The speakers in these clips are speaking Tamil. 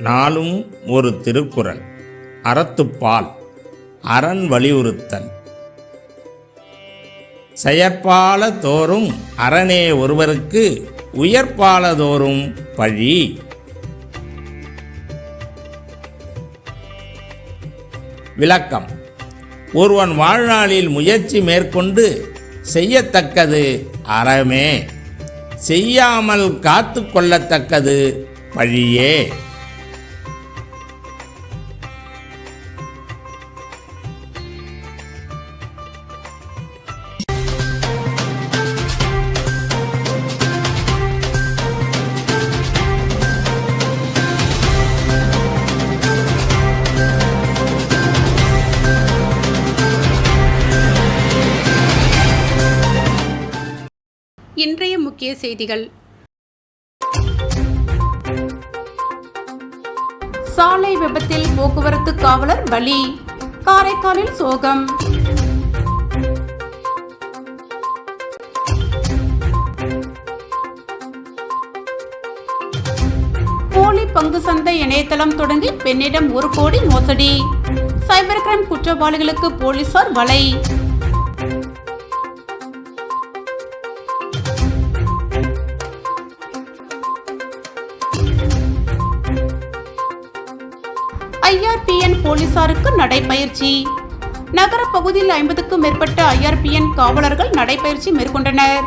நாளும் ஒரு திருக்குறள். அறத்துப்பால் அரண் வலியுறுத்தல். செயற்பால தோறும் அரணே ஒருவருக்கு உயர்பாலதோறும் பழி. விளக்கம். ஒருவன் வாழ்நாளில் முயற்சி மேற்கொண்டு செய்யத்தக்கது அறமே. செய்யாமல் காத்து கொள்ளத்தக்கது பழியே. இன்றைய முக்கிய செய்திகள். சாலை விபத்தில் போக்குவரத்து காவலர் பலி காரைக்காலில் சோகம். போலி பங்கு சந்தை இணையதளம் தொடங்கி பெண்ணிடம் ஒரு கோடி மோசடி. சைபர் கிரைம் குற்றவாளிகளுக்கு போலீசார் வலை. ஐஆர்பிஎன் போலீசாருக்கு நடைபயிற்சி நகர பகுதியில் ஐம்பதுக்கும் மேற்பட்ட ஐஆர்பிஎன் காவலர்கள் நடைபயிற்சி மேற்கொண்டனர்.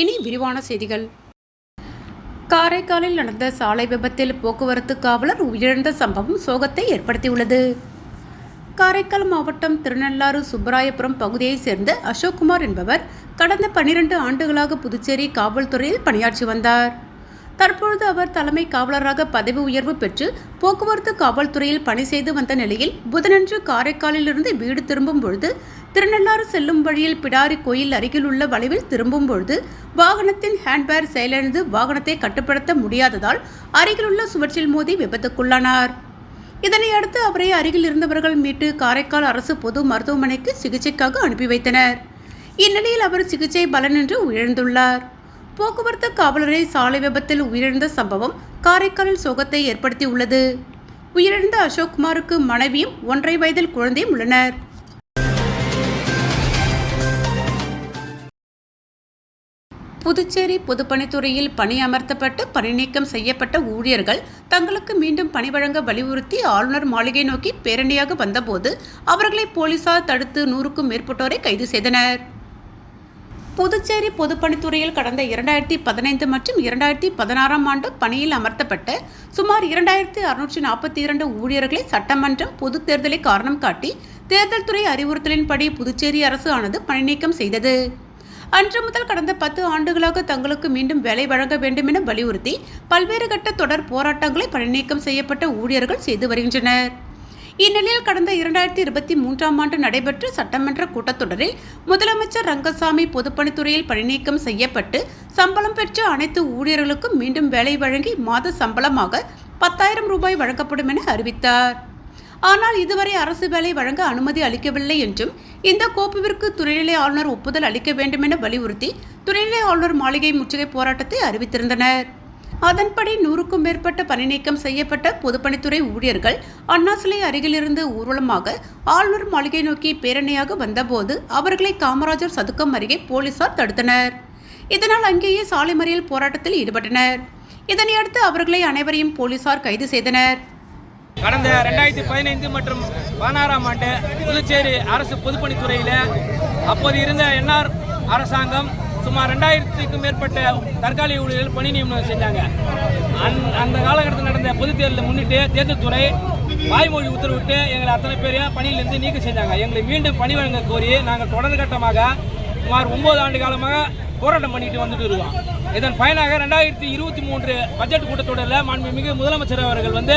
இனி விரிவான செய்திகள். காரைக்காலில் நடந்த சாலை விபத்தில் போக்குவரத்து காவலர் உயிரிழந்த சம்பவம் சோகத்தை ஏற்படுத்தியுள்ளது. காரைக்கால் மாவட்டம் திருநள்ளாறு சுப்பராயபுரம் பகுதியைச் சேர்ந்த அசோக்குமார் என்பவர் கடந்த பன்னிரண்டு ஆண்டுகளாக புதுச்சேரி காவல்துறையில் பணியாற்றி வந்தார். தற்பொழுது அவர் தலைமை காவலராக பதவி உயர்வு பெற்று போக்குவரத்து காவல்துறையில் பணி செய்து வந்த நிலையில் புதனன்று காரைக்காலிலிருந்து வீடு திரும்பும் பொழுது திருநள்ளாறு செல்லும் வழியில் பிடாரி கோயில் அருகில் உள்ள வளைவில் திரும்பும் பொழுது வாகனத்தின் ஹேண்ட்பேர் செயலிழந்து வாகனத்தை கட்டுப்படுத்த முடியாததால் அருகிலுள்ள சுவற்றில் மோதி விபத்துக்குள்ளானார். இதனை அடுத்து அவரை அருகில் இருந்தவர்கள் மீட்டு காரைக்கால் அரசு பொது மருத்துவமனைக்கு சிகிச்சைக்காக அனுப்பி வைத்தனர். இந்நிலையில் அவர் சிகிச்சை பலனின்றி உயர்ந்துள்ளார் போக்குவரத்து காவலரை சாலை விபத்தில் உயிரிழந்த சம்பவம் காரைக்காலில் சோகத்தை ஏற்படுத்தியுள்ளது. உயிரிழந்த அசோக்குமாருக்கு மனைவியும் ஒன்றரை வயதில் குழந்தையும் உள்ளனர். புதுச்சேரி பொதுப்பணித்துறையில் பணியமர்த்தப்பட்டு பணிநீக்கம் செய்யப்பட்ட ஊழியர்கள் தங்களுக்கு மீண்டும் பணி வழங்க வலியுறுத்தி ஆளுநர் மாளிகை நோக்கி பேரணியாக வந்தபோது அவர்களை போலீசார் தடுத்து நூறுக்கும் மேற்பட்டோரை கைது செய்தனர். புதுச்சேரி பொதுப்பணித்துறையில் கடந்த இரண்டாயிரத்தி பதினைந்து மற்றும் இரண்டாயிரத்தி பதினாறாம் ஆண்டு பணியில் அமர்த்தப்பட்ட சுமார் இரண்டாயிரத்தி அறுநூற்றி நாற்பத்தி இரண்டு ஊழியர்களை சட்டமன்றம் பொதுத் தேர்தலை காரணம் காட்டி தேர்தல் துறை அறிவுறுத்தலின்படி புதுச்சேரி அரசு ஆனது பணிநீக்கம் செய்தது. அன்று முதல் கடந்த பத்து ஆண்டுகளாக தங்களுக்கு மீண்டும் வேலை வழங்க வேண்டும் என வலியுறுத்தி பல்வேறு கட்ட தொடர் போராட்டங்களை பணிநீக்கம் செய்யப்பட்ட ஊழியர்கள் செய்து வருகின்றனர். இந்நிலையில் கடந்த இரண்டாயிரத்தி இருபத்தி மூன்றாம் ஆண்டு நடைபெற்ற சட்டமன்ற கூட்டத்தொடரில் முதலமைச்சர் ரங்கசாமி பொதுப்பணித்துறையில் பணிநீக்கம் செய்யப்பட்டு சம்பளம் பெற்ற அனைத்து ஊழியர்களுக்கும் மீண்டும் வேலை வழங்கி மாத சம்பளமாக பத்தாயிரம் ரூபாய் வழங்கப்படும் என அறிவித்தார். ஆனால் இதுவரை அரசு வேலை வழங்க அனுமதி அளிக்கவில்லை என்றும் இந்த கோப்புவிற்கு துணைநிலை ஆளுநர் ஒப்புதல் அளிக்க வேண்டும் என வலியுறுத்தி துணைநிலை ஆளுநர் மாளிகை முற்றுகை போராட்டத்தை அறிவித்திருந்தனர். அதன்படி நூறுக்கும் மேற்பட்ட பணிநீக்கம் செய்யப்பட்ட பொதுப்பணித்துறை ஊழியர்கள் அண்ணா சிலை அருகிலிருந்து ஊர்வலமாக ஆளுநர் மாளிகை நோக்கி பேரணியாக வந்தபோது அவர்களை காமராஜர் சதுக்கம் அருகே போலீசார் தடுத்தனர். இதனால் அங்கேயே சாலை மறியல் போராட்டத்தில் ஈடுபட்டனர். இதனையடுத்து அவர்களை அனைவரையும் போலீசார் கைது செய்தனர். கடந்த ரெண்டாயிரத்தி பதினைந்து மற்றும் பதினாறாம் ஆண்டு புதுச்சேரி அரசு பொதுப்பணித்துறையில் அப்போது இருந்த என்ஆர் அரசாங்கம் சுமார் ரெண்டாயிரத்துக்கும் மேற்பட்ட தற்காலிக ஊழியர்கள் பணி நியமனம் செஞ்சாங்க. அந் அந்த காலகட்டத்தில் நடந்த பொதுத் தேர்தலை முன்னிட்டு தேர்தல் துறை வாய்மொழி உத்தரவிட்டு எங்களை அத்தனை பேரையும் பணியிலிருந்து நீக்கம் செஞ்சாங்க எங்களை மீண்டும் பணி வழங்க கோரி நாங்கள் தொடர் கட்டமாக சுமார் ஒன்பது ஆண்டு காலமாக போராட்டம் பண்ணிட்டு வந்துட்டு இருக்கோம். இதன் பயனாக ரெண்டாயிரத்தி இருபத்தி மூன்று பட்ஜெட் கூட்டத்தொடரில் மாண்புமிகு முதலமைச்சர் அவர்கள் வந்து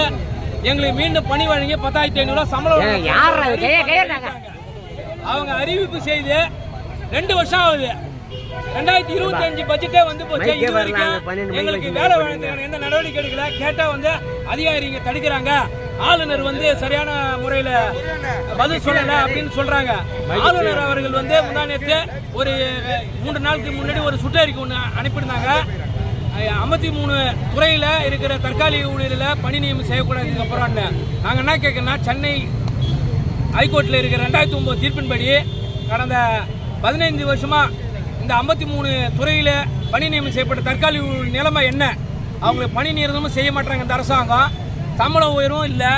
எங்களுக்கு மீண்டும் பணி வழங்கி பத்தாயிரத்தி ஐநூறுரூவா சம்பளம் அவங்க அறிவிப்பு செய்து ரெண்டு வருஷம் ஆகுது. ரெண்டாயிரத்தி இருபத்தி அஞ்சு பட்ஜெட்டே வந்து போச்சு. இது வரைக்கும் எங்களுக்கு வேலை வழங்குறதுக்கான எந்த நடவடிக்கை எடுக்கல? கேட்டா வந்து அதிகாரிங்க தடுக்கிறாங்க. ஆளுநர் வந்து சரியான முறையில பதில் சொல்லல அப்படின்னு சொல்றாங்க. ஆளுநர் அவர்கள் வந்து முன்னாடி ஒரு மூன்று நாளுக்கு முன்னாடி ஒரு சுற்றறிக்கை ஒன்று அனுப்பியிருந்தாங்க. ஐம்பத்தி மூணு துறையில் இருக்கிற தற்காலிக ஊழியரில் பணி நியமனம் செய்யக்கூடாதுக்கு அப்புறம் நாங்கள் என்ன கேட்குறோன்னா சென்னை ஹைகோர்ட்டில் இருக்கிற ரெண்டாயிரத்தி ஒம்பது தீர்ப்பின்படி கடந்த பதினைந்து வருஷமாக இந்த ஐம்பத்தி மூணு துறையில் பணி நியமனம் செய்யப்பட்ட தற்காலிக நிலைமை என்ன? அவங்களுக்கு பணி நியமனமும் செய்ய மாட்டாங்க இந்த அரசாங்கம். சம்பள உயரும் இல்லை.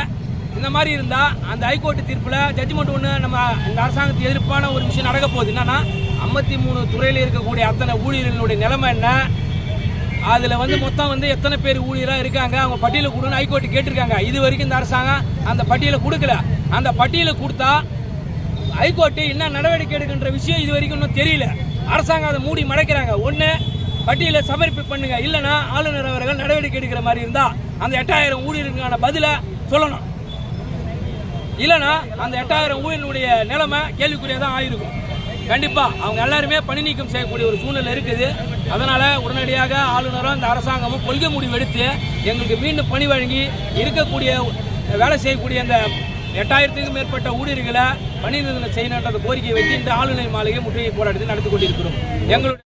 இந்த மாதிரி இருந்தால் அந்த ஹைகோர்ட்டு தீர்ப்பில் ஜட்ஜ்மெண்ட் ஒன்று நம்ம இந்த அரசாங்கத்துக்கு எதிர்ப்பான ஒரு விஷயம் நடக்க போகுது. என்னன்னா ஐம்பத்தி மூணு துறையில் இருக்கக்கூடிய அத்தனை ஊழியர்களுடைய நிலைமை என்ன? அதில் வந்து மொத்தம் வந்து எத்தனை பேர் ஊழியராக இருக்காங்க? அவங்க பட்டியலை கொடுன்னு ஹைகோர்ட்டு கேட்டிருக்காங்க. இது வரைக்கும் இந்த அரசாங்கம் அந்த பட்டியலை கொடுக்கல. அந்த பட்டியலை கொடுத்தா ஹைகோர்ட்டு என்ன நடவடிக்கை எடுக்கின்ற விஷயம் இது வரைக்கும் இன்னும் தெரியல. அரசாங்கம் அதை மூடி மறைக்கிறாங்க. ஒன்று பட்டியலை சமர்ப்பி பண்ணுங்க. இல்லைன்னா ஆளுநர் அவர்கள் நடவடிக்கை எடுக்கிற மாதிரி இருந்தால் அந்த எட்டாயிரம் ஊழியர்களுக்கான பதிலை சொல்லணும். இல்லைன்னா அந்த எட்டாயிரம் ஊழியனுடைய நிலைமை கேள்விக்குரியதான் ஆயிருக்கும். கண்டிப்பாக அவங்க எல்லாருமே பணி நீக்கம் செய்யக்கூடிய ஒரு சூழ்நிலை இருக்குது. அதனால் உடனடியாக ஆளுநரும் இந்த அரசாங்கமும் கொள்கை முடிவு எடுத்து எங்களுக்கு மீண்டும் பணி வழங்கி இருக்கக்கூடிய வேலை செய்யக்கூடிய அந்த எட்டாயிரத்துக்கும் மேற்பட்ட ஊழியர்களை பணி நிறுத்தம் செய்யணுன்ற கோரிக்கையை வைத்து இந்த ஆளுநர் மாளிகை முற்றுகை போராட்டத்தை நடத்தி கொண்டிருக்கிறோம். எங்களுடைய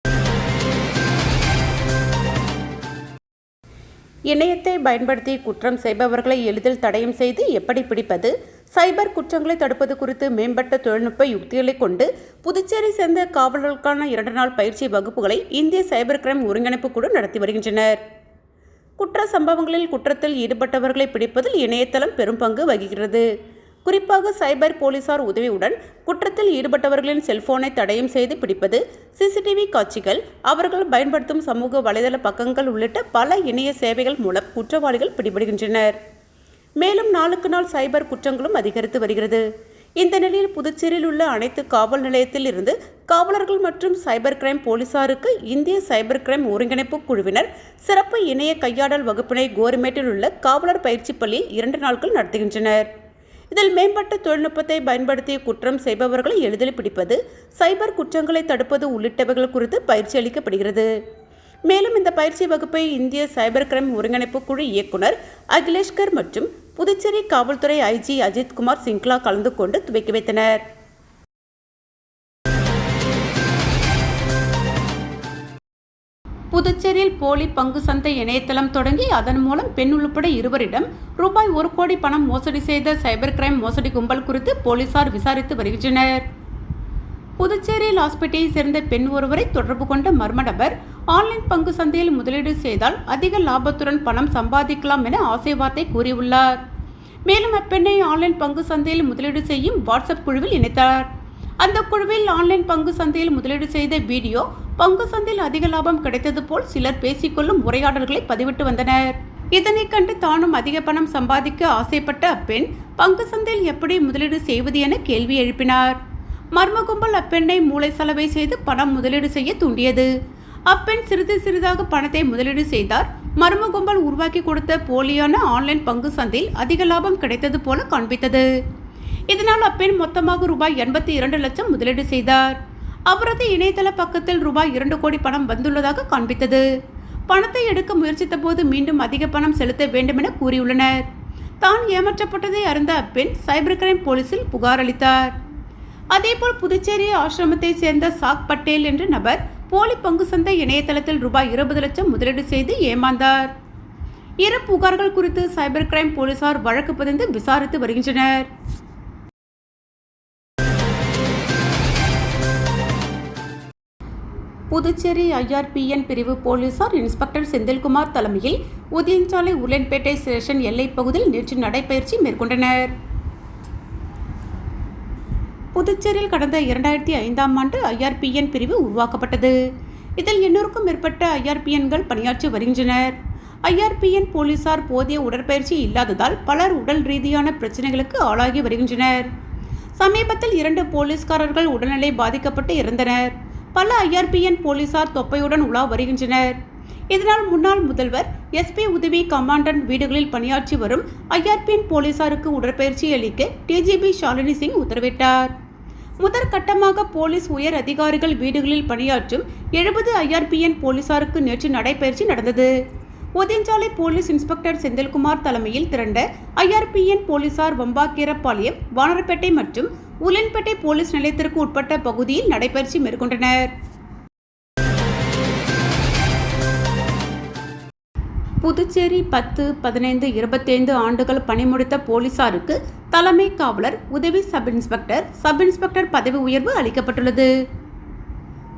இணையத்தை பயன்படுத்தி குற்றம் செய்பவர்களை எளிதில் தடயம் செய்து எப்படி பிடிப்பது? சைபர் குற்றங்களை தடுப்பது குறித்து மேம்பட்ட தொழில்நுட்ப யுக்திகளை கொண்டு புதுச்சேரி சேர்ந்த காவலர்களுக்கான இரண்டு நாள் பயிற்சி வகுப்புகளை இந்திய சைபர் கிரைம் ஒருங்கிணைப்பு குழு நடத்தி வருகின்றனர். குற்ற சம்பவங்களில் குற்றத்தில் ஈடுபட்டவர்களை பிடிப்பதில் இணையதளம் பெரும் பங்கு வகிக்கிறது. குறிப்பாக சைபர் போலீசார் உதவியுடன் குற்றத்தில் ஈடுபட்டவர்களின் செல்போனை தடயம் செய்து பிடிப்பது சிசிடிவி காட்சிகள் அவர்கள் பயன்படுத்தும் சமூக வலைதள பக்கங்கள் உள்ளிட்ட பல இணைய சேவைகள் மூலம் குற்றவாளிகள் பிடிபடுகின்றனர். மேலும் நாளுக்கு நாள் சைபர் குற்றங்களும் அதிகரித்து வருகிறது. இந்த நிலையில் புதுச்சேரியில் உள்ள அனைத்து காவல் நிலையத்தில் இருந்து காவலர்கள் மற்றும் சைபர் கிரைம் போலீசாருக்கு இந்திய சைபர் கிரைம் ஒருங்கிணைப்பு குழுவினர் சிறப்பு இணைய கையாடல் வகுப்பினை கோரிமேட்டில் உள்ள காவலர் பயிற்சி பள்ளியில் இரண்டு நாட்கள் நடத்துகின்றனர். இதில் மேம்பட்ட தொழில்நுட்பத்தை பயன்படுத்தி குற்றம் செய்பவர்களை எளிதில் பிடிப்பது சைபர் குற்றங்களை தடுப்பது உள்ளிட்டவைகள் குறித்து பயிற்சி அளிக்கப்படுகிறது. மேலும் இந்த பயிற்சி வகுப்பை இந்திய சைபர் கிரைம் ஒருங்கிணைப்பு குழு இயக்குனர் அகிலேஷ்கர் மற்றும் புதுச்சேரி காவல்துறை ஐஜி அஜித்குமார் சிங்க்லா கலந்து கொண்டு துவக்கி வைத்தனர். புதுச்சேரியில் போலி பங்கு சந்தை இணையதளம் தொடங்கி அதன் மூலம் பெண் உள்பட இருவரிடம் ரூபாய் ஒரு கோடி பணம் மோசடி செய்த சைபர் கிரைம் மோசடி கும்பல் குறித்து போலீசார் விசாரித்து வருகின்றனர். புதுச்சேரி லாஸ்பேட்டையை சேர்ந்த பெண் ஒருவரை தொடர்பு கொண்ட மர்ம நபர் ஆன்லைன் பங்கு சந்தையில் முதலீடு செய்தால் அதிக லாபத்துடன் பணம் சம்பாதிக்கலாம் என ஆசை வார்த்தை கூறியுள்ளார். மேலும் அப்பெண்ணை ஆன்லைன் பங்கு சந்தையில் முதலீடு செய்யும் வாட்ஸ்அப் குழுவில் இணைத்தார். அந்த குழுவில் ஆன்லைன் பங்கு சந்தையில் முதலீடு செய்த வீடியோ பங்கு சந்தையில் அதிக லாபம் கிடைத்தது போல் சிலர் பேசிக்கொள்ளும் உரையாடல்களை பதிவிட்டு வந்தனர். இதனை கண்டு தானும் அதிக பணம் சம்பாதிக்க ஆசைப்பட்ட அப்பெண் பங்கு சந்தையில் எப்படி முதலீடு செய்வது என கேள்வி எழுப்பினார். மர்ம கும்பல் அப்பெண்ணை மூளை செலவை செய்து பணம் முதலீடு செய்ய தூண்டியது. அப்பெண் சிறிது சிறிதாக பணத்தை முதலீடு செய்தார். மர்ம கும்பல் உருவாக்கி கொடுத்த போலியான ஆன்லைன் பங்கு சந்தையில் அதிக லாபம் கிடைத்தது போல காண்பித்தது. இதனால் அப்பெண் மொத்தமாக ரூபாய் எண்பத்தி இரண்டு லட்சம் முதலீடு செய்தார். அவரது இணையதள பக்கத்தில் ரூபாய் இரண்டு கோடி பணம் வந்துள்ளதாக காண்பித்தது. பணத்தை எடுக்க முயற்சித்த போது மீண்டும் அதிக பணம் செலுத்த வேண்டும் என கூறியுள்ளனர். தான் ஏமாற்றப்பட்டதை அறிந்த அப்பெண் சைபர் கிரைம் போலீசில் புகார் அளித்தார். அதேபோல் புதுச்சேரி ஆசிரமத்தை சேர்ந்த சாக் பட்டேல் என்ற நபர் போலி பங்கு சந்தை இணையதளத்தில் ரூபாய் இருபது லட்சம் முதலீடு செய்து ஏமாந்தார். இரு புகார்கள் குறித்து சைபர் கிரைம் போலீசார் வழக்கு பதிந்து விசாரித்து வருகின்றனர். புதுச்சேரி ஐஆர்பிஎன் பிரிவு போலீசார் இன்ஸ்பெக்டர் செந்தில்குமார் தலைமையில் உதயஞ்சாலை உலன்பேட்டை ஸ்டேஷன் எல்லைப் பகுதியில் நேற்று நடைபயிற்சி மேற்கொண்டனர். புதுச்சேரியில் கடந்த இரண்டாயிரத்தி ஐந்தாம் ஆண்டு ஐஆர்பிஎன் பிரிவு உருவாக்கப்பட்டது. இதில் எண்ணூறுக்கும் மேற்பட்ட ஐஆர்பிஎன்கள் பணியாற்றி வருகின்றனர். ஐஆர்பிஎன் போலீசார் போதிய உடற்பயிற்சி இல்லாததால் பலர் உடல் ரீதியான பிரச்சனைகளுக்கு ஆளாகி வருகின்றனர். சமீபத்தில் இரண்டு போலீஸ்காரர்கள் உடல்நிலை பாதிக்கப்பட்டு இறந்தனர். பல ஐஆர்பிஎன் போலீசார் தொப்பையுடன் உலா வருகின்றனர். இதனால் முன்னாள் முதல்வர் எஸ்பி உதவி கமாண்டன்ட் வீடுகளில் பணியாற்றி வரும் ஐஆர்பிஎன் போலீசாருக்கு உடற்பயிற்சி அளிக்க டிஜிபி ஷாலினி சிங் உத்தரவிட்டார். முதற்கட்டமாக போலீஸ் உயர் அதிகாரிகள் வீடுகளில் பணியாற்றும் எழுபது ஐஆர்பிஎன் போலீசாருக்கு நேற்று நடைபயிற்சி நடந்தது. ஒதியஞ்சாலை போலீஸ் இன்ஸ்பெக்டர் செந்தில்குமார் தலைமையில் திரண்ட ஐஆர்பிஎன் போலீசார் வம்பாக்கீரப்பாளையம் வானரப்பேட்டை மற்றும் உலன்பேட்டை போலீஸ் நிலையத்திற்கு உட்பட்ட பகுதியில் நடைபயிற்சி மேற்கொண்டனர். புதுச்சேரி பத்து பதினைந்து இருபத்தைந்து ஆண்டுகள் பணிமுடித்த போலீசாருக்கு தலைமை காவலர் உதவி சப் இன்ஸ்பெக்டர் சப் இன்ஸ்பெக்டர் பதவி உயர்வு அளிக்கப்பட்டுள்ளது.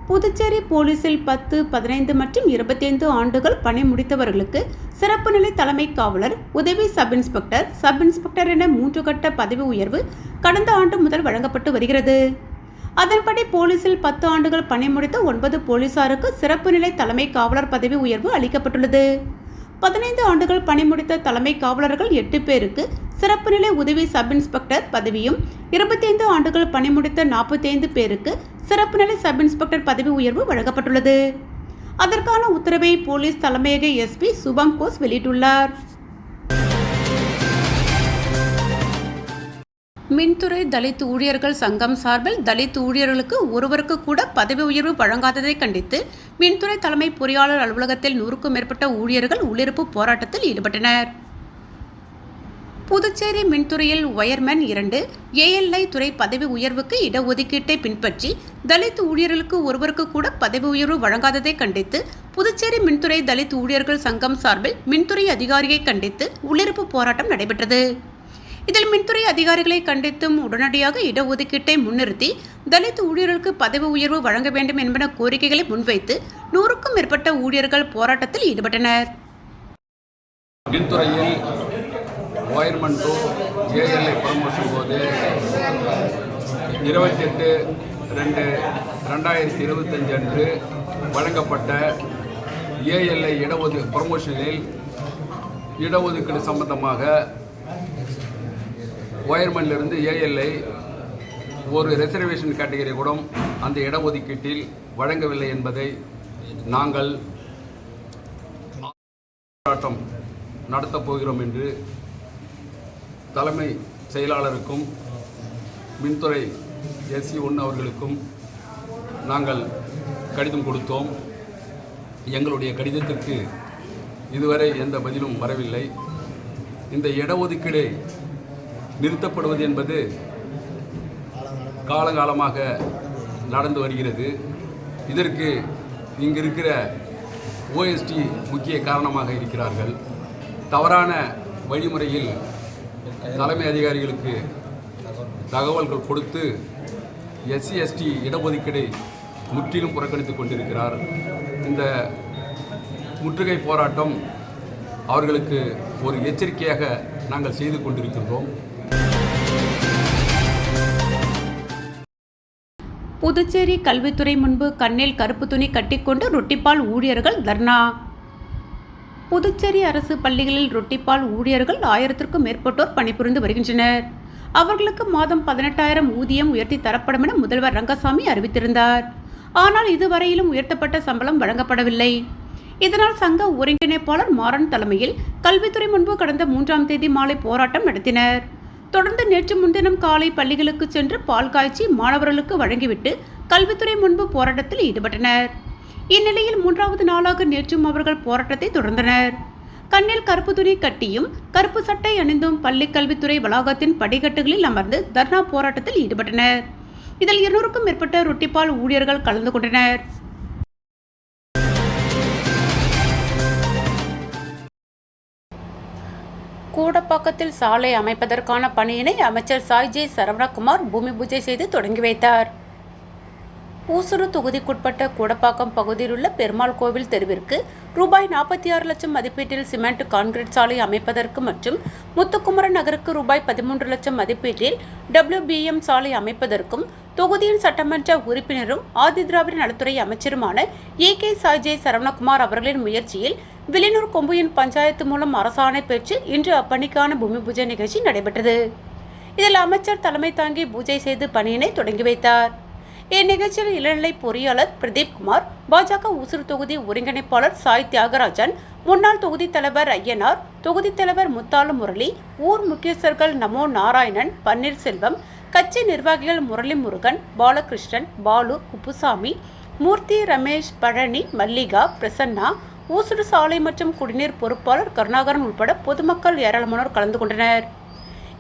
புதுச்சேரி போலீசில் பத்து பதினைந்து மற்றும் இருபத்தைந்து ஆண்டுகள் பணி முடித்தவர்களுக்கு சிறப்பு நிலை தலைமை காவலர் உதவி சப் இன்ஸ்பெக்டர் சப் இன்ஸ்பெக்டர் என மூன்று கட்ட பதவி உயர்வு கடந்த ஆண்டு முதல் வழங்கப்பட்டு வருகிறது. அதன்படி போலீசில் பத்து ஆண்டுகள் பணி முடித்த ஒன்பது போலீசாருக்கு சிறப்பு நிலை தலைமை காவலர் பதவி உயர்வு அளிக்கப்பட்டுள்ளது. பதினைந்து ஆண்டுகள் பணி முடித்த தலைமை காவலர்கள் எட்டு பேருக்கு சிறப்பு நிலை உதவி சப் இன்ஸ்பெக்டர் பதவியும் இருபத்தைந்து ஆண்டுகள் பணி முடித்த நாற்பத்தைந்து பேருக்கு சிறப்பு நிலை சப் இன்ஸ்பெக்டர் பதவி உயர்வு வழங்கப்பட்டுள்ளது. அதற்கான உத்தரவை போலீஸ் தலைமையக எஸ்பி சுபம் கோஸ் வெளியிட்டுள்ளார். மின்துறை தலித் ஊழியர்கள் சங்கம் சார்பில் தலித் ஊழியர்களுக்கு ஒருவருக்கு கூட பதவி உயர்வு வழங்காததை கண்டித்து மின்துறை தலைமை பொறியாளர் அலுவலகத்தில் நூறுக்கும் மேற்பட்ட ஊழியர்கள் உள்ளிருப்பு போராட்டத்தில் ஈடுபட்டனர். புதுச்சேரி மின்துறையில் ஒயர்மேன் இரண்டு ஏஎல்ஐ துறை பதவி உயர்வுக்கு இடஒதுக்கீட்டை பின்பற்றி தலித் ஊழியர்களுக்கு ஒருவருக்கு கூட பதவி உயர்வு வழங்காததை கண்டித்து புதுச்சேரி மின்துறை தலித் ஊழியர்கள் சங்கம் சார்பில் மின்துறை அதிகாரியை கண்டித்து உள்ளிருப்பு போராட்டம் நடைபெற்றது. இதில் மின்துறை அதிகாரிகளை கண்டித்தும் உடனடியாக இடஒதுக்கீட்டை முன்னிறுத்தி தலித் ஊழியர்களுக்கு பதவி உயர்வு வழங்க வேண்டும் என்பன கோரிக்கைகளை முன்வைத்து நூறுக்கும் மேற்பட்ட ஊழியர்கள் போராட்டத்தில் ஈடுபட்டனர். மின்துறையில் ஒயர்மன் டூ ஏஎல்ஐ ப்ரமோஷன் போது இருபத்தெட்டு ரெண்டு ரெண்டாயிரத்தி இருபத்தஞ்சு அன்று வழங்கப்பட்ட ஏஎல்ஐ இடஒது ப்ரமோஷனில் இடஒதுக்கீடு சம்பந்தமாக ஒயர்மன்லிருந்து ஏஎல்ஐ ஒரு ரிசர்வேஷன் கேட்டகரி கூட அந்த இடஒதுக்கீட்டில் வழங்கவில்லை என்பதை நாங்கள் போராட்டம் நடத்தப் போகிறோம் என்று தலைமை செயலாளருக்கும் மின்துறை எஸ்சி ஒன்று அவர்களுக்கும் நாங்கள் கடிதம் கொடுத்தோம். எங்களுடைய கடிதத்திற்கு இதுவரை எந்த பதிலும் வரவில்லை. இந்த இடஒதுக்கீடு நிறுத்தப்படுவது என்பது காலகாலமாக நடந்து வருகிறது. இதற்கு இங்கு இருக்கிற ஓஎஸ்டி முக்கிய காரணமாக இருக்கிறார்கள். தவறான வழிமுறையில் தலைமை அதிகாரிகளுக்கு தகவல்கள் கொடுத்து எஸ்சி எஸ்டி இடஒதுக்கீடை முற்றிலும் புறக்கணித்துக் கொண்டிருக்கிறார். இந்த முற்றுகை போராட்டம் அவர்களுக்கு ஒரு எச்சரிக்கையாக நாங்கள் செய்து கொண்டிருக்கின்றோம். புதுச்சேரி கல்வித்துறை முன்பு கண்ணில் கருப்பு துணி கட்டிக்கொண்டு ரொட்டிப்பால் ஊழியர்கள் தர்ணா. புதுச்சேரி அரசு பள்ளிகளில் ரொட்டிப்பால் ஊழியர்கள் ஆயிரத்திற்கும் மேற்பட்டோர் பணிபுரிந்து வருகின்றனர். அவர்களுக்கு மாதம் பதினெட்டாயிரம் ஊதியம் உயர்த்தி தரப்படும் என முதல்வர் ரங்கசாமி அறிவித்திருந்தார். ஆனால் இதுவரையிலும் உயர்த்தப்பட்ட சம்பளம் வழங்கப்படவில்லை. இதனால் சங்க ஒருங்கிணைப்பாளர் மாறன் தலைமையில் கல்வித்துறை முன்பு கடந்த மூன்றாம் தேதி மாலை போராட்டம் நடத்தினர். தொடர்ந்து நேற்று முன்தினம் காலை பள்ளிகளுக்கு சென்று பால் காய்ச்சி மாணவர்களுக்கு வழங்கிவிட்டு கல்வித்துறை முன்பு போராட்டத்தில் ஈடுபட்டனர். இந்நிலையில் மூன்றாவது நாளாக நேற்றும் அவர்கள் போராட்டத்தை தொடர்ந்தனர். கண்ணில் கருப்பு துணி கட்டியும் கருப்பு சட்டை அணிந்தும் பள்ளி கல்வித்துறை வளாகத்தின் படிக்கட்டுகளில் அமர்ந்து தர்ணா போராட்டத்தில் ஈடுபட்டனர். இதில் இருநூறுக்கும் மேற்பட்ட ரொட்டிப்பால் ஊழியர்கள் கலந்து கொண்டனர். கூடப்பாக்கத்தில் சாலை அமைப்பதற்கான பணியினை அமைச்சர் சாய்ஜே சரவணகுமார் பூமி பூஜை செய்து தொடங்கி வைத்தார். ஊசுரு தொகுதிக்குட்பட்ட கூடப்பாக்கம் பகுதியில் உள்ள பெருமாள் கோவில் தெருவிற்கு ரூபாய் நாற்பத்தி ஆறு லட்சம் மதிப்பீட்டில் சிமெண்ட் கான்கிரீட் சாலை அமைப்பதற்கு மற்றும் முத்துக்குமரன் நகருக்கு ரூபாய் பதிமூன்று லட்சம் மதிப்பீட்டில் டபிள்யூபிஎம் சாலை அமைப்பதற்கும் தொகுதியின் சட்டமன்ற உறுப்பினரும் ஆதிதிராவிட நலத்துறை அமைச்சருமான ஏ கே சாஜே சரவணகுமார் அவர்களின் முயற்சியில் வில்லியனூர் கொம்புயின் பஞ்சாயத்து மூலம் அரசாணை பெற்று இன்று அப்பணிக்கான பூமி பூஜை நிகழ்ச்சி நடைபெற்றது. இதில் அமைச்சர் தலைமை தாங்கி பூஜை செய்து பணியினை தொடங்கி வைத்தார். இந்நிகழ்ச்சியில் இளநிலை பொறியாளர் பிரதீப் குமார் பாஜக உசுறு தொகுதி ஒருங்கிணைப்பாளர் சாய் தியாகராஜன் முன்னாள் தொகுதி தலைவர் ஐயனார் தொகுதி தலைவர் முத்தாலு முரளி ஊர் முக்கியஸ்தர்கள் நமோ நாராயணன் பன்னீர்செல்வம் கட்சி நிர்வாகிகள் முரளி முருகன் பாலகிருஷ்ணன் பாலு குப்புசாமி மூர்த்தி ரமேஷ் பழனி மல்லிகா பிரசன்னா ஊசுடு சாலை மற்றும் குடிநீர் பொறுப்பாளர் கருணாகரன் உட்பட பொதுமக்கள் ஏராளமானோர் கலந்து கொண்டனர்.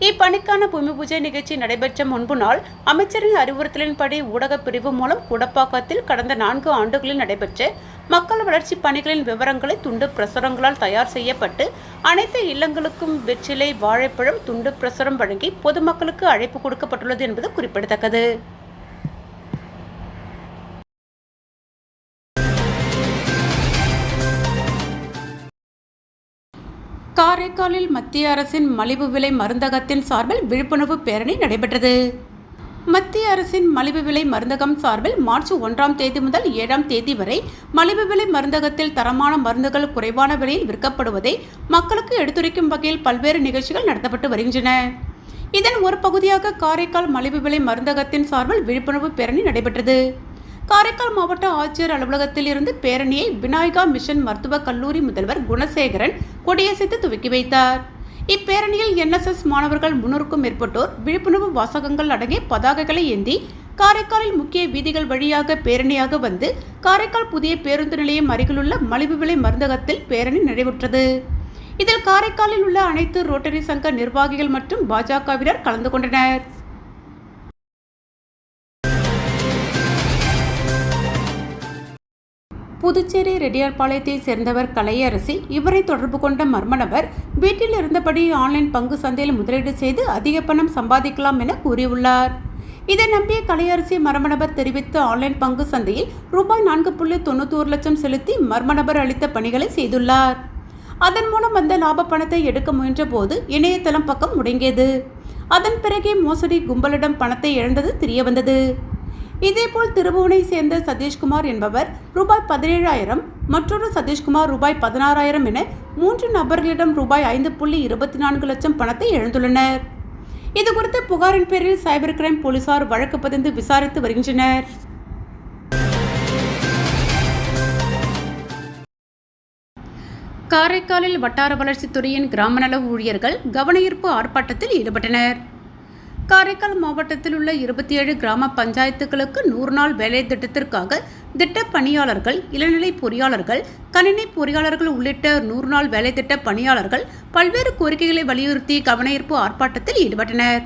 இப்பணிக்கான பூமி பூஜை நிகழ்ச்சி நடைபெற்ற முன்பு நாள் அமைச்சரின் அறிவுறுத்தலின்படி ஊடகப் பிரிவு மூலம் குடப்பாக்கத்தில் கடந்த நான்கு ஆண்டுகளில் நடைபெற்ற மக்கள் வளர்ச்சி பணிகளின் விவரங்களை துண்டு பிரசுரங்களால் தயார் செய்யப்பட்டு அனைத்து இல்லங்களுக்கும் வெற்றிலை வாழைப்பழம் துண்டு பிரசுரம் வழங்கி பொதுமக்களுக்கு அழைப்பு கொடுக்கப்பட்டுள்ளது என்பது குறிப்பிடத்தக்கது. காரைக்காலில் மத்திய அரசின் மலிவு விலை மருந்தகத்தின் சார்பில் விழிப்புணர்வு பேரணி நடைபெற்றது. மத்திய அரசின் மலிவு விலை மருந்தகம் சார்பில் மார்ச் ஒன்றாம் தேதி முதல் ஏழாம் தேதி வரை மலிவு விலை மருந்தகத்தில் தரமான மருந்துகள் குறைவான விலையில் விற்கப்படுவதை மக்களுக்கு எடுத்துரைக்கும் வகையில் பல்வேறு நிகழ்ச்சிகள் நடத்தப்பட்டு வருகின்றன. இதன் ஒரு பகுதியாக காரைக்கால் மலிவு விலை மருந்தகத்தின் சார்பில் விழிப்புணர்வு பேரணி நடைபெற்றது. காரைக்கால் மாவட்ட ஆட்சியர் அலுவலகத்தில் இருந்து பேரணியை விநாயகா மிஷன் மருத்துவக் கல்லூரி முதல்வர் குணசேகரன் கொடியசைத்து துவக்கி வைத்தார். இப்பேரணியில் என்எஸ்எஸ் மாணவர்கள் முன்னூறுக்கும் மேற்பட்டோர் விழிப்புணர்வு வாசகங்கள் அடங்கிய பதாகைகளை ஏந்தி காரைக்காலில் முக்கிய வீதிகள் வழியாக பேரணியாக வந்து காரைக்கால் புதிய பேருந்து நிலையம் அருகிலுள்ள மலிவு விலை மருந்தகத்தில் பேரணி நடைபெற்றது இதில் காரைக்காலில் உள்ள அனைத்து ரோட்டரி சங்க நிர்வாகிகள் மற்றும் பாஜகவினர் கலந்து கொண்டனர். புதுச்சேரி ரெட்டியார்பாளையத்தை சேர்ந்தவர் கலையரசி. இவரை தொடர்பு கொண்ட மர்ம நபர் வீட்டில் இருந்தபடி ஆன்லைன் பங்கு சந்தையில் முதலீடு செய்து அதிக பணம் சம்பாதிக்கலாம் என கூறியுள்ளார். இதை நம்பிய கலையரசி மர்ம நபர் தெரிவித்த ஆன்லைன் பங்கு சந்தையில் ரூபாய் நான்கு புள்ளி தொண்ணூத்தோரு லட்சம் செலுத்தி மர்ம நபர் அளித்த பணிகளை செய்துள்ளார். அதன் மூலம் வந்த லாப பணத்தை எடுக்க முயன்ற போது இணையதளம் பக்கம் முடங்கியது. அதன் பிறகே மோசடி கும்பலிடம் பணத்தை இழந்தது தெரியவந்தது. இதேபோல் திருபுவனை சேர்ந்த சதீஷ்குமார் என்பவர் ரூபாய் பதினேழாயிரம் மற்றொரு சதீஷ்குமார் ரூபாய் பதினாறாயிரம் என மூன்று நபர்களிடம் ரூபாய் ஐந்து புள்ளி இருபத்தி நான்கு லட்சம் பணத்தை இழந்துள்ளனர் இது குறித்த புகாரின் பேரில் சைபர் கிரைம் போலீசார் வழக்கு பதிந்து விசாரித்து வருகின்றனர். காரைக்காலில் வட்டார வளர்ச்சித்துறையின் கிராம நல ஊழியர்கள் கவனஈர்ப்பு ஆர்ப்பாட்டத்தில் ஈடுபட்டனர். காரைக்கால் மாவட்டத்தில் உள்ள இருபத்தி ஏழு கிராம பஞ்சாயத்துகளுக்கு நூறு நாள் வேலை திட்டத்திற்காக திட்ட பணியாளர்கள் இளநிலை பொறியாளர்கள் கணினி பொறியாளர்கள் உள்ளிட்ட நூறு நாள் வேலை திட்ட பணியாளர்கள் பல்வேறு கோரிக்கைகளை வலியுறுத்தி கவனஈர்ப்பு ஆர்ப்பாட்டத்தில் ஈடுபட்டனர்.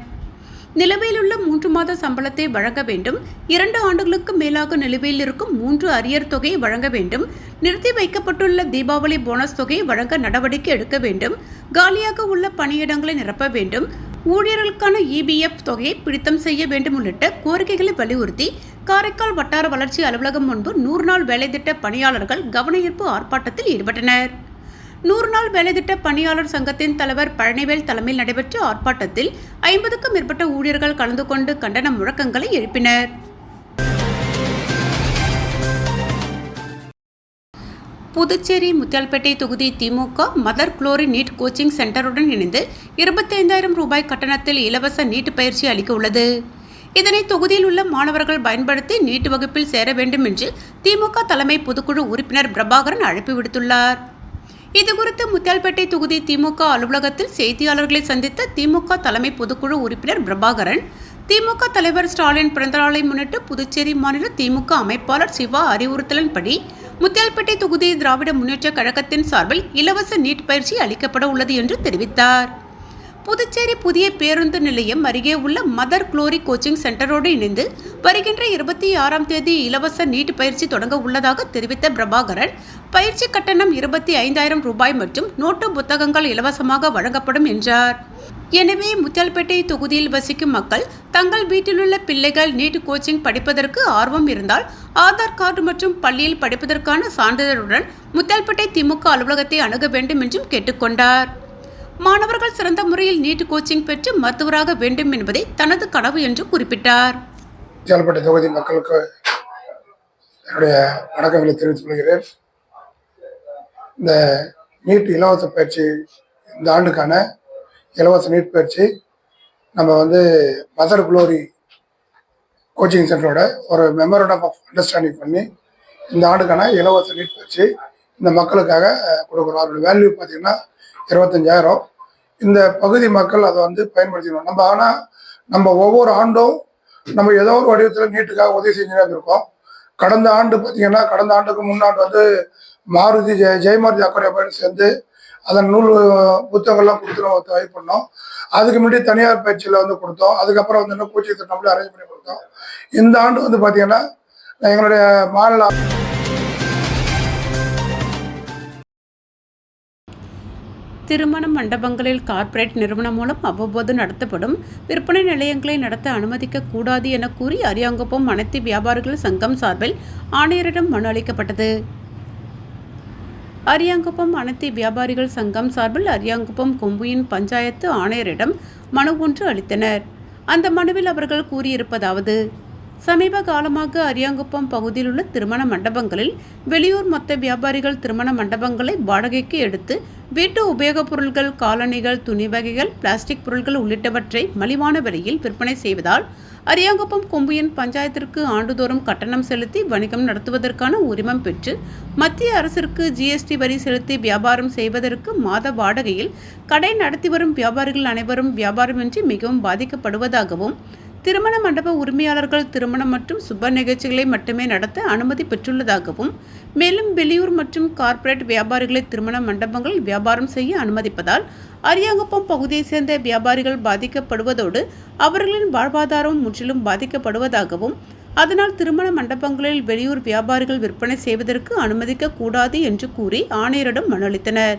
நிலுவையில் உள்ள மூன்று மாத சம்பளத்தை வழங்க வேண்டும். இரண்டு ஆண்டுகளுக்கு மேலாக நிலுவையில் இருக்கும் மூன்று அரியர் தொகையை வழங்க வேண்டும். நிறுத்தி வைக்கப்பட்டுள்ள தீபாவளி போனஸ் தொகையை வழங்க நடவடிக்கை எடுக்க வேண்டும். காலியாக உள்ள பணியிடங்களை நிரப்ப வேண்டும். ஊழியர்களுக்கான இபிஎஃப் தொகையை பிடித்தம் செய்ய வேண்டும் உள்ளிட்ட கோரிக்கைகளை வலியுறுத்தி காரைக்கால் வட்டார வளர்ச்சி அலுவலகம் முன்பு நூறு நாள் வேலைத்திட்ட பணியாளர்கள் கவனஈர்ப்பு ஆர்ப்பாட்டத்தில் ஈடுபட்டனர். நூறு நாள் வேலைத்திட்ட பணியாளர் சங்கத்தின் தலைவர் பழனிவேல் தலைமையில் நடைபெற்ற ஆர்ப்பாட்டத்தில் ஐம்பதுக்கும் மேற்பட்ட ஊழியர்கள் கலந்து கொண்டு கண்டன முழக்கங்களை எழுப்பினர். புதுச்சேரி முத்தியால்பேட்டை தொகுதி DMK mother glory NEET coaching சென்டருடன் இணைந்து இருபத்தைந்தாயிரம் ரூபாய் கட்டணத்தில் இலவச நீட் பயிற்சி அளிக்க உள்ளது. இதனை தொகுதியில் உள்ள மாணவர்கள் பயன்படுத்தி நீட் வகுப்பில் சேர வேண்டும் என்று திமுக தலைமை பொதுக்குழு உறுப்பினர் பிரபாகரன் அழைப்பு விடுத்துள்ளார். இதுகுறித்து முத்தியால்பேட்டை தொகுதி திமுக அலுவலகத்தில் செய்தியாளர்களை சந்தித்த திமுக தலைமை பொதுக்குழு உறுப்பினர் பிரபாகரன் திமுக தலைவர் ஸ்டாலின் பிறந்தநாளை முன்னிட்டு புதுச்சேரி மாநில திமுக அமைப்பாளர் சிவா அறிவுறுத்தலின்படி முத்தியால்பேட்டை தொகுதி திராவிட முன்னேற்ற கழகத்தின் சார்பில் இலவச நீட் பயிற்சி அளிக்கப்பட உள்ளது என்று தெரிவித்தார். புதுச்சேரி புதிய பேருந்து நிலையம் அருகே உள்ள மதர் குளோரி கோச்சிங் சென்டரோடு இணைந்து வருகின்ற இருபத்தி ஆறாம் தேதி இலவச நீட் பயிற்சி தொடங்க உள்ளதாக தெரிவித்த பிரபாகரன் பயிற்சி கட்டணம் இருபத்தி ஐந்தாயிரம் ரூபாய் மற்றும் நோட்டு புத்தகங்கள் இலவசமாக வழங்கப்படும் என்றார். எனவே முத்தியால்பேட்டை தொகுதியில் வசிக்கும் மக்கள் தங்கள் வீட்டிலுள்ள பிள்ளைகள் நீட் கோச்சிங் படிப்பதற்கு ஆர்வம் இருந்தால் ஆதார் கார்டு மற்றும் பள்ளியில் படிப்பதற்கான சான்றிதழுடன் முத்தால்பேட்டை திமுக அலுவலகத்தை அணுக வேண்டும் என்றும் கேட்டுக்கொண்டார். மாணவர்கள் சிறந்த முறையில் நீட் கோச்சிங் பெற்று மருத்துவராக வேண்டும் என்பதை தனது கனவு என்று குறிப்பிட்டார். சேலப்பட்டை தொகுதி மக்களுக்கு என்னுடைய வணக்கங்களை தெரிவித்துக் கொள்கிறேன். இந்த நீட் இலவச பயிற்சி இந்த ஆண்டுக்கான இலவச நீட் பயிற்சி நம்ம வந்து மதர் குளோரி கோச்சிங் சென்டரோட ஒரு மெமரண்டம் ஆஃப் அண்டர்ஸ்டாண்டிங் பண்ணி இந்த ஆண்டுக்கான இலவச நீட் பயிற்சி இந்த மக்களுக்காக கொடுக்குறோம். அதோட வேல்யூ பார்த்தீங்கன்னா இருபத்தஞ்சாயிரம். இந்த பகுதி மக்கள் அதை வந்து பயன்படுத்திக்கணும். நம்ம ஆனால் நம்ம ஒவ்வொரு ஆண்டும் நம்ம ஏதோ ஒரு வடிவத்தில் நீட்டுக்காக உதவி செஞ்சுட்டே இருக்கோம் கடந்த ஆண்டு பார்த்தீங்கன்னா கடந்த ஆண்டுக்கு முன்னாண்டு வந்து மாருதி ஜெய ஜெயமாருதி அக்கறை பயணம் சேர்ந்து அதன் நூல் புத்தகங்கள்லாம் கொடுத்து நம்ம தயார் பண்ணோம். அதுக்கு முன்னாடி தனியார் பயிற்சியில் வந்து கொடுத்தோம். அதுக்கப்புறம் வந்து இன்னும் கோச்சிங் நம்மளே அரேஞ்ச் பண்ணி கொடுத்தோம் இந்த ஆண்டு வந்து பார்த்தீங்கன்னா எங்களுடைய மாநில திருமண மண்டபங்களில் கார்ப்பரேட் நிறுவனம் மூலம் அவ்வப்போது நடத்தப்படும் விற்பனை நிலையங்களை நடத்த அனுமதிக்க கூடாது என கூறி அரியாங்குப்பம் அனைத்து வியாபாரிகள் சங்கம் சார்பில் ஆணையரிடம் மனு அளிக்கப்பட்டது. அரியாங்குப்பம் அனைத்து வியாபாரிகள் சங்கம் சார்பில் அரியாங்குப்பம் கொம்புயின் பஞ்சாயத்து ஆணையரிடம் மனு ஒன்று அளித்தனர். அந்த மனுவில் அவர்கள் கூறியிருப்பதாவது சமீப காலமாக அரியாங்குப்பம் பகுதியில் உள்ள திருமண மண்டபங்களில் வெளியூர் மொத்த வியாபாரிகள் திருமண மண்டபங்களை வாடகைக்கு எடுத்து வீட்டு உபயோகப் பொருட்கள் காலணிகள் துணி வகைகள் பிளாஸ்டிக் பொருட்கள் உள்ளிட்டவற்றை மலிவான விலையில் விற்பனை செய்வதால் அரியாங்குப்பம் கொம்புயன் பஞ்சாயத்திற்கு ஆண்டுதோறும் கட்டணம் செலுத்தி வணிகம் நடத்துவதற்கான உரிமம் பெற்று மத்திய அரசிற்கு ஜிஎஸ்டி வரி செலுத்தி வியாபாரம் செய்வதற்கு மாத வாடகையில் கடை நடத்தி வரும் வியாபாரிகள் அனைவரும் வியாபாரமின்றி மிகவும் பாதிக்கப்படுவதாகவும் திருமண மண்டப உரிமையாளர்கள் திருமணம் மற்றும் சுப நிகழ்ச்சிகளை மட்டுமே நடத்த அனுமதி பெற்றுள்ளதாகவும் மேலும் வெளியூர் மற்றும் கார்ப்பரேட் வியாபாரிகளை திருமண மண்டபங்கள் வியாபாரம் செய்ய அனுமதிப்பதால் அரியாங்குப்பம் பகுதியைச் சேர்ந்த வியாபாரிகள் பாதிக்கப்படுவதோடு அவர்களின் வாழ்வாதாரம் முற்றிலும் பாதிக்கப்படுவதாகவும் அதனால் திருமண மண்டபங்களில் வெளியூர் வியாபாரிகள் விற்பனை செய்வதற்கு அனுமதிக்க கூடாது என்று கூறி ஆணையரிடம் மனு அளித்தனர்.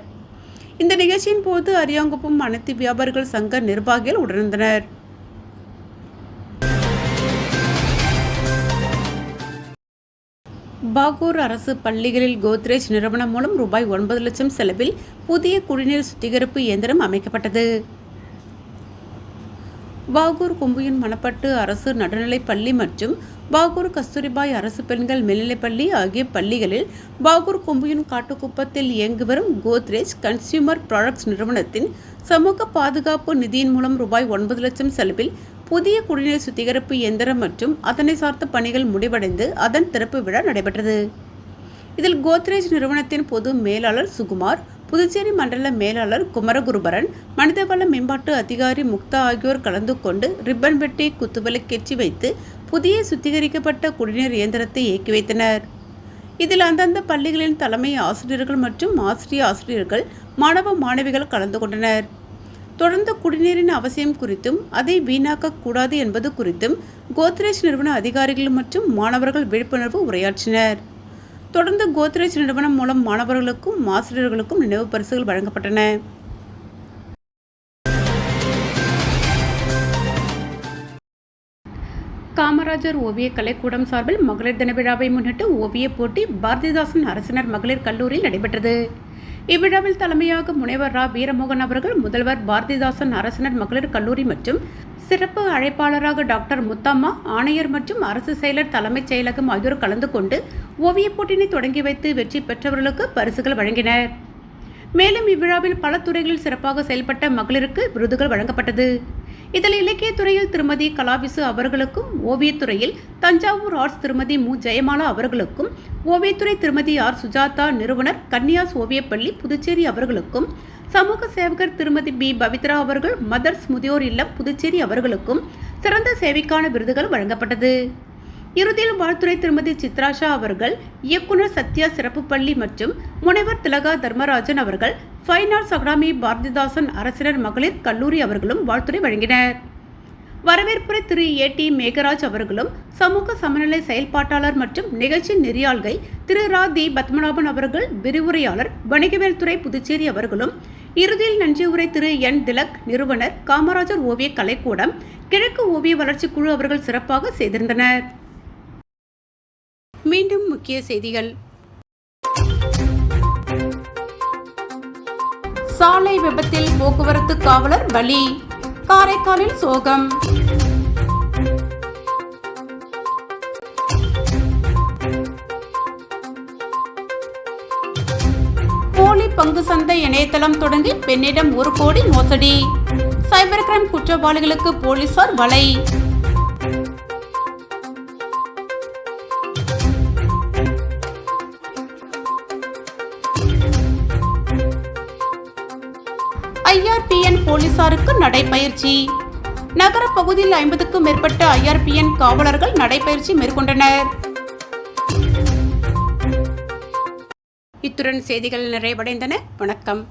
இந்த நிகழ்ச்சியின் போது அரியாங்குப்பம் அனைத்து வியாபாரிகள் சங்க நிர்வாகிகள் உடனிருந்தனர். பாகூர் அரசு பள்ளிகளில் கோத்ரேஜ் நிறுவனம் மூலம் ரூபாய் ஒன்பது லட்சம் செலவில் புதிய குடிநீர் சுத்திகரிப்பு இயந்திரம் அமைக்கப்பட்டது. பாகூர் கொம்புயன் மணப்பட்டு அரசு நடுநிலைப் பள்ளி மற்றும் பாகூர் கஸ்தூரிபாய் அரசு பெண்கள் மேல்நிலைப்பள்ளி ஆகிய பள்ளிகளில் பாகூர் கொம்புயன் காட்டுக்குப்பத்தில் இயங்கி வரும் கோத்ரேஜ் கன்சியூமர் ப்ராடக்ட்ஸ் நிறுவனத்தின் சமூக பாதுகாப்பு நிதியின் மூலம் ரூபாய் ஒன்பது லட்சம் செலவில் புதிய குடிநீர் சுத்திகரிப்பு இயந்திரம் மற்றும் அதனை சார்ந்த பணிகள் முடிவடைந்து அதன் திறப்பு விழா நடைபெற்றது. இதில் கோத்ரேஜ் நிறுவனத்தின் பொது மேலாளர் சுகுமார் புதுச்சேரி மண்டல மேலாளர் குமரகுருபரன் மனிதவள மேம்பாட்டு அதிகாரி முக்தா ஆகியோர் கலந்து கொண்டு ரிப்பன் வெட்டி கெச்சி வைத்து புதிய சுத்திகரிக்கப்பட்ட குடிநீர் இயந்திரத்தை இயக்கி வைத்தனர். இதில் அந்தந்த பள்ளிகளின் தலைமை ஆசிரியர்கள் மற்றும் ஆசிரிய ஆசிரியர்கள் மாணவ மாணவிகள் கலந்து கொண்டனர். தொடர்ந்து குடிநீரின் அவசியம் குறித்தும் அதை வீணாக்கக்கூடாது என்பது குறித்தும் கோத்ரேஜ் நிறுவன அதிகாரிகள் மற்றும் மாணவர்கள் விழிப்புணர்வு உரையாற்றினர். தொடர்ந்து கோத்ரேஜ் நிறுவனம் மூலம் மாணவர்களுக்கும் ஆசிரியர்களுக்கும் நினைவு பரிசுகள் வழங்கப்பட்டன. காமராஜர் ஓவிய கலைக்கூடம் சார்பில் மகளிர் தின விழாவை முன்னிட்டு ஓவியப் போட்டி பாரதிதாசன் அரசினர் மகளிர் கல்லூரியில் நடைபெற்றது. இவ்விழாவில் தலைமையாக முனைவர் ரா. வீரமோகன் அவர்கள் முதல்வர் பாரதிதாசன் அரசினர் மகளிர் கல்லூரி மற்றும் சிறப்பு அழைப்பாளராக டாக்டர் முத்தம்மா ஆணையர் மற்றும் அரசு செயலர் தலைமைச் செயலகம் ஆகியோர் கலந்து கொண்டு ஓவியப் போட்டியினை தொடங்கி வைத்து வெற்றி பெற்றவர்களுக்கு பரிசுகள் வழங்கினர். மேலும் இவ்விழாவில் பல துறைகளில் சிறப்பாக செயல்பட்ட மகளிருக்கு விருதுகள் வழங்கப்பட்டது. இதில் இலக்கியத்துறையில் திருமதி கலாவிசு அவர்களுக்கும் ஓவியத்துறையில் தஞ்சாவூர் ஆர்ட்ஸ் திருமதி மு. ஜெயமாலா அவர்களுக்கும் ஓவியத்துறை திருமதி ஆர். சுஜாதா நிறுவனர் கன்னியாஸ் ஓவியப்பள்ளி புதுச்சேரி அவர்களுக்கும் சமூக சேவகர் திருமதி பி. பவித்ரா அவர்கள் மதர்ஸ் முதியோர் இல்லம் புதுச்சேரி அவர்களுக்கும் சிறந்த சேவைக்கான விருதுகள் வழங்கப்பட்டது. இறுதியில் வாழ்த்துறை திருமதி சித்ராஷா அவர்கள் இயக்குனர் சத்யா சிறப்பு பள்ளி மற்றும் முனைவர் திலகா தர்மராஜன் அவர்கள் ஃபைன் ஆர்ட்ஸ் அகாடமி பாரதிதாசன் அரசினர் மகளிர் கல்லூரி அவர்களும் வாழ்த்துறை வழங்கினர். வரவேற்புரை திரு ஏ டி மேகராஜ் அவர்களும் சமூக சமநிலை செயல்பாட்டாளர் மற்றும் நிகழ்ச்சி நெறியாள்கை திரு ரா தி பத்மநாபன் அவர்கள் விரிவுரையாளர் வணிகவியல் துறை புதுச்சேரி அவர்களும் இறுதியில் நன்றியுரை திரு என் திலக் நிறுவனர் காமராஜர் ஓவிய கலைக்கூடம் கிழக்கு ஓவிய வளர்ச்சிக் குழு அவர்கள் சிறப்பாக செய்திருந்தனர். மீண்டும் முக்கிய செய்திகள். சாலை விபத்தில் போக்குவரத்து காவலர் பலி காரைக்காலில் சோகம். போலி பங்கு சந்தை இணையதளம் தொடங்கி பெண்ணிடம் ஒரு கோடி மோசடி. சைபர் கிரைம் குற்றவாளிகளுக்கு போலீசார் வலை. நடைப்பயிற்சி நடைபயிற்சி. நகர பகுதியில் ஐம்பதுக்கும் மேற்பட்ட ஐஆர்பிஎன் காவலர்கள் நடைபயிற்சி மேற்கொண்டனர். இத்துடன் செய்திகள் நிறைவடைந்தன. வணக்கம்.